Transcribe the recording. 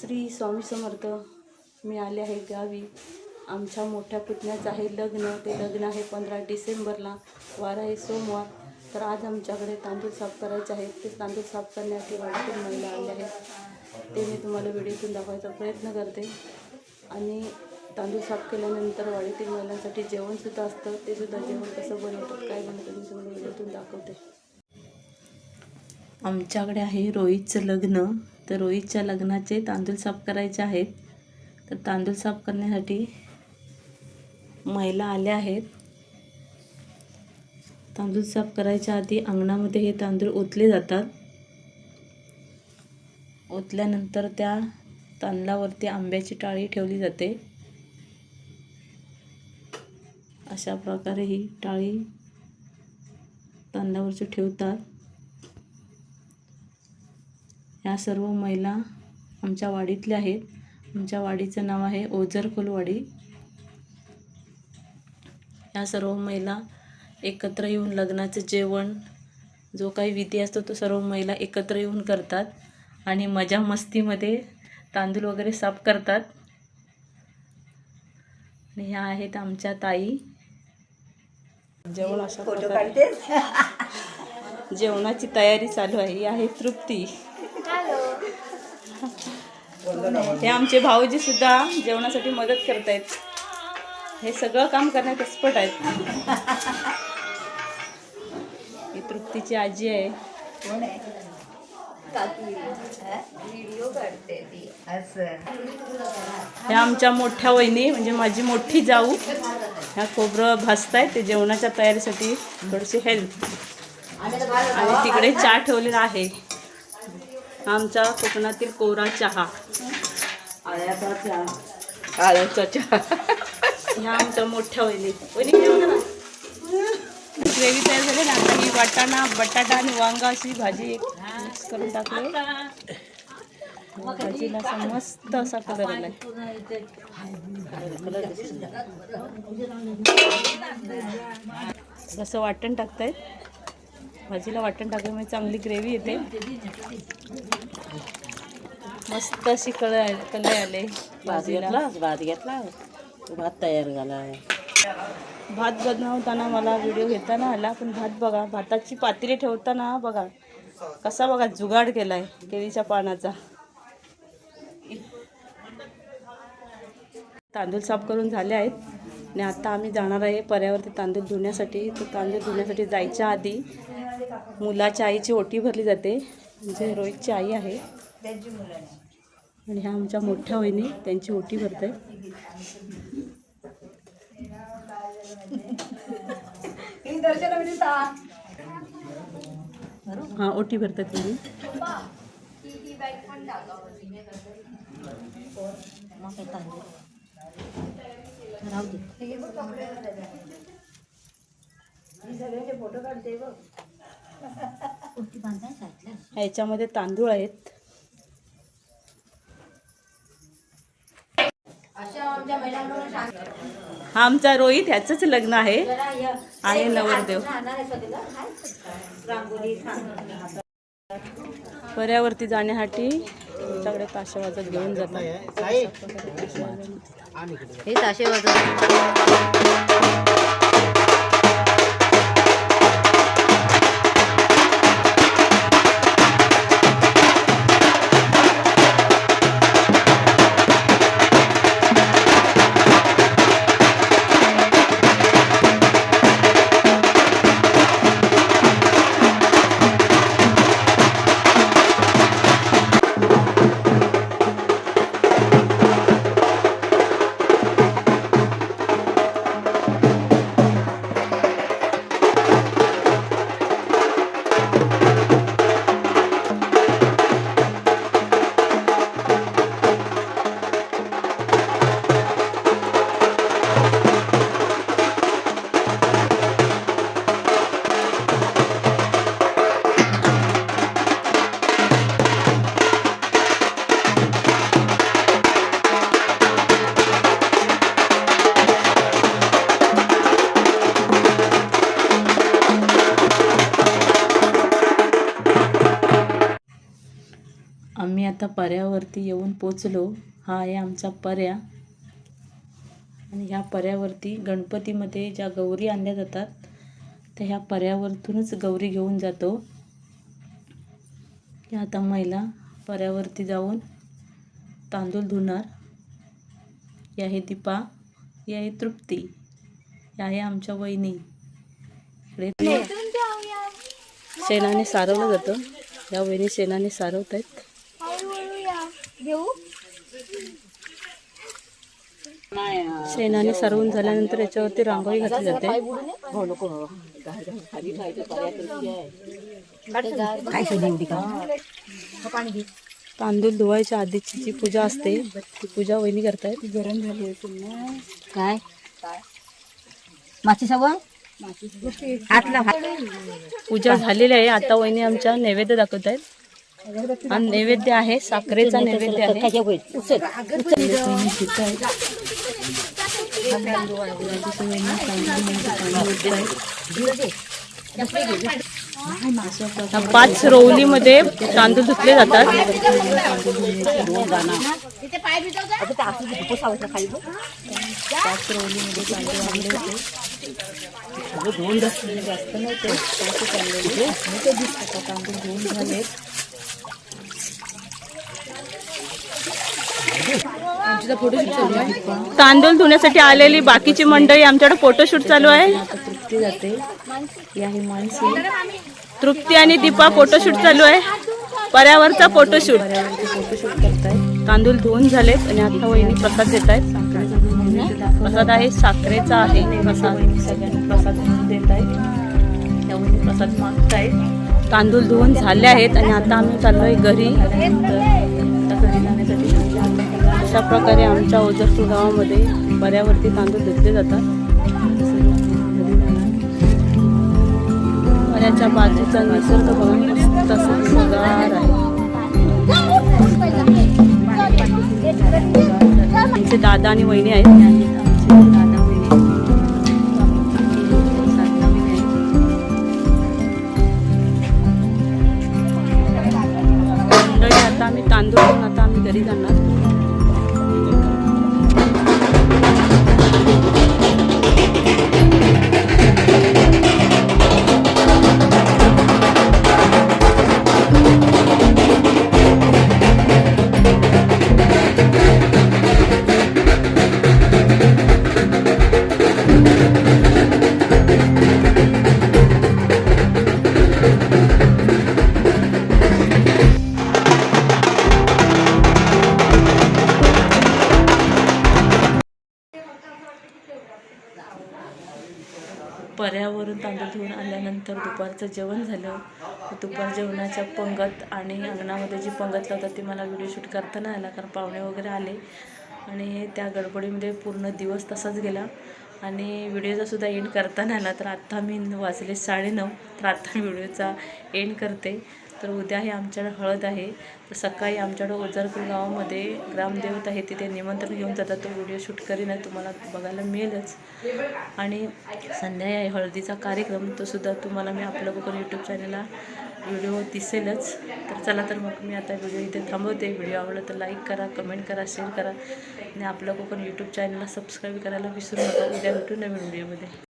श्री स्वामी समर्थ. मी आले आहे गावी. आमच्या मोठ्या पुतण्याचं आहे लग्न. ते लग्न आहे पंधरा डिसेंबरला. वार आहे सोमवार. तर आज आमच्याकडे तांदूळ साफ करायचे आहेत. ते तांदूळ साफ करण्यासाठी वाडीतील महिला आल्या आहेत. ते मी तुम्हाला व्हिडिओतून दाखवायचा प्रयत्न करते. आणि तांदूळ साफ केल्यानंतर वाडीतील महिलांसाठी जेवणसुद्धा असतं. ते सुद्धा जेवण कसं बनवतात काय बनवतात मी तुम्हाला व्हिडिओतून दाखवते. आमच्याकडे आहे रोहितचं लग्न. तर रोहितच्या लग्नाचे तांदूळ साफ करायचे आहेत. तर तांदूळ साफ करण्यासाठी महिला आल्या आहेत. तांदूळ साफ करायच्या आधी अंगणामध्ये हे तांदूळ ओतले जातात. ओतल्यानंतर त्या तांदळावरती आंब्याची टाळी ठेवली जाते. अशा प्रकारे ही टाळी तांदळावरची ठेवतात. ह्या सर्व महिला आमच्या वाडीतल्या आहेत. आमच्या वाडीचं नाव आहे ओझरखोलवाडी ह्या सर्व महिला एकत्र येऊन लग्नाचं जेवण जो काही विधी असतो तो सर्व महिला एकत्र येऊन करतात आणि मजा मस्तीमध्ये तांदूळ वगैरे साफ करतात. आणि ह्या आहेत आमच्या ताई. जेवण अशा जेवणाची तयारी चालू आहे. ही आहे तृप्ती. हे आमचे भाऊजी सुद्धा जेवणासाठी मदत करतायत. हे सगळं काम करण्यात एक्सपर्ट आहेत. ही तृप्तीची आजी आहे. कोण आहे? ह्या आमच्या मोठ्या वहिनी म्हणजे माझी मोठी जाऊ ह्या खोबरं भाजतायत ते जेवणाच्या तयारीसाठी थोडीशी हेल्प आणि तिकडे चहा ठेवलेला आहे. आमच्या कोकणातील कोरा चहा. आळ्याचा चहा ह्या आमच्या मोठ्या वहिनी. वहिनी ग्रेव्ही तयार झाली ना आता ही वाटाणा बटाटा आणि वांगा अशी भाजी एक मिक्स करून टाकले. भाजीला असा मस्त असा कलर आलाय. कसं वाटण टाकतायत भाजीला वाटण टाकल्यामुळे चांगली ग्रेव्ही येते. मस्त अशी कळ कलर आले भात घेतला भात घेतला भात तयार झाला भात बनवताना मला व्हिडिओ घेताना आला पण भात बघा भाताची पातेली ठेवताना बघा कसा बघा जुगाड केलाय केळीच्या पानाचा. तांदूळ साफ करून झाले आहेत. आणि आता आम्ही जाणार आहे पर्यावरती तांदूळ धुण्यासाठी. तर तांदूळ धुण्यासाठी जायच्या आधी मुलाच्या आईची ओटी भरली जाते. म्हणजे रोहितची आई आहे. आणि ह्या आमच्या मोठ्या वहिनी त्यांची ओटी भरते ही हां ओटी भरतात तुम्ही. ह्याच्यामध्ये तांदूळ आहेत. हा आमचा रोहित ह्याचंच लग्न आहे. आहे नवरदेव पर्यावरती जाण्यासाठी आमच्याकडे ताशा वाजत घेऊन जातात. हे ताशे वाजव पर्यावरती येऊन पोचलो. हा आहे आमचा पर्या. आणि ह्या पर्यावरती गणपतीमध्ये ज्या गौरी आणल्या जातात त्या ह्या पर्यावरतूनच गौरी घेऊन जातो. या आता महिला पर्यावरती जाऊन तांदूळ धुणार. ही आहे दीपा ही आहे तृप्ती ही आहे आमच्या वहिनी. इकडे शेणाने सारवलं जातं. या वहिनी शेणाने सारवत आहेत शेणाने सारवून झाल्यानंतर याच्यावरती रांगोळी घातली जाते. हो नको हो. आहे. तांदूळ धुवायच्या आधीची जी पूजा असते ती पूजा वहिनी करतायत. गरम झाली काय? साबण हातला पूजा झालेली आहे. आता वहिनी आमच्या नैवेद्य दाखवत आहेत हा नैवेद्य आहे साखरेचा नैवेद्य आहे. पाच रोवलीमध्ये तांदूळ धुतले जातात. आता तांदूळ धुवून झाले तांदूळ धुण्यासाठी आलेली बाकीची मंडळी आमच्याकडे फोटोशूट चालू आहे. तृप्ती आणि दीपा फोटोशूट चालू आहे. पर्यावरचा फोटोशूट तांदूळ धुवून झालेत आणि आता वहिनी प्रसाद देत आहेत. प्रसाद आहे साखरेचा आहे प्रसाद. प्रसाद देत आहेत. त्या वहिनी प्रसाद मागतायत. तांदूळ धुवून झाले आहेत आणि आता आम्ही चाललोय घरी. अशा प्रकारे आमच्या ओझरपूर गावामध्ये बऱ्यावरती तांदूळ धुतले जातात. बऱ्याच्या बाजूचा निसर्ग बघून मस्त हिरवगार आहे. आमचे दादा आणि वहिनी आहेत. मंडळी आता आम्ही तांदूळ आता आम्ही घरी जाणार. Thank you. पऱ्यावरून तांदूळ धुवून आल्यानंतर दुपारचं जेवण झालं. दुपार जेवणाच्या पंगत आणि अंगणामध्ये जी पंगत लावतात ती मला व्हिडिओ शूट करता नाही आला कारण पाहुणे वगैरे आले. आणि त्या गडबडीमध्ये पूर्ण दिवस तसाच गेला. आणि व्हिडिओचा सुद्धा एंड करता नाही आला. तर आत्ता मी वाजले साडेनऊ. तर आत्ता व्हिडिओचा एंड करते. तर उद्या हे आमच्याकडे हळद आहे. तर सकाळी आमच्याकडं ओझरपूर गावामध्ये ग्रामदेवत आहे तिथे निमंत्रण घेऊन जातात. तो व्हिडिओ शूट करीन तुम्हाला बघायला मिळेलच. आणि संध्याकाळी आहे हळदीचा कार्यक्रम तो सुद्धा तुम्हाला मी आपलं बघून यूट्यूब चॅनलला व्हिडिओ दिसेलच. तर चला तर मग मी आता व्हिडिओ इथे थांबवते. व्हिडिओ आवडला तर लाईक करा कमेंट करा शेअर करा. आणि आपलं कोकण यूट्यूब चॅनलला सबस्क्राईब करायला विसरू नका. उद्या भेटू नवीन व्हिडिओमध्ये